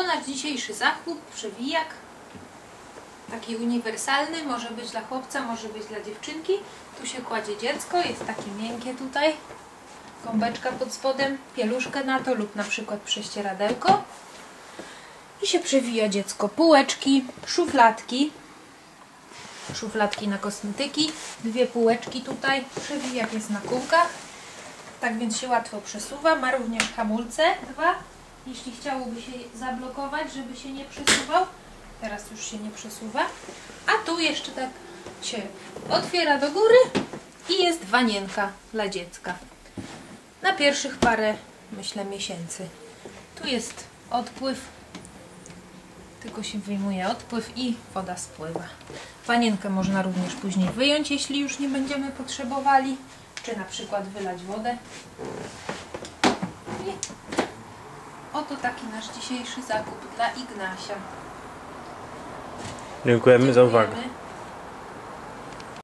To nasz dzisiejszy zakup, przewijak. Taki uniwersalny, może być dla chłopca, może być dla dziewczynki. Tu się kładzie dziecko, jest takie miękkie tutaj. Gąbeczka pod spodem, pieluszkę na to lub na przykład prześcieradełko. I się przewija dziecko. Półeczki, szufladki. Szufladki na kosmetyki. Dwie półeczki tutaj. Przewijak jest na kółkach. Tak więc się łatwo przesuwa. Ma również hamulce dwa. Jeśli chciałoby się zablokować, żeby się nie przesuwał. Teraz już się nie przesuwa. A tu jeszcze tak się otwiera do góry i jest wanienka dla dziecka. Na pierwszych parę, myślę, miesięcy. Tu jest odpływ. Tylko się wyjmuje odpływ i woda spływa. Wanienkę można również później wyjąć, jeśli już nie będziemy potrzebowali. Czy na przykład wylać wodę. Oto taki nasz dzisiejszy zakup dla Ignasia. Dziękujemy za uwagę. Dziękujemy.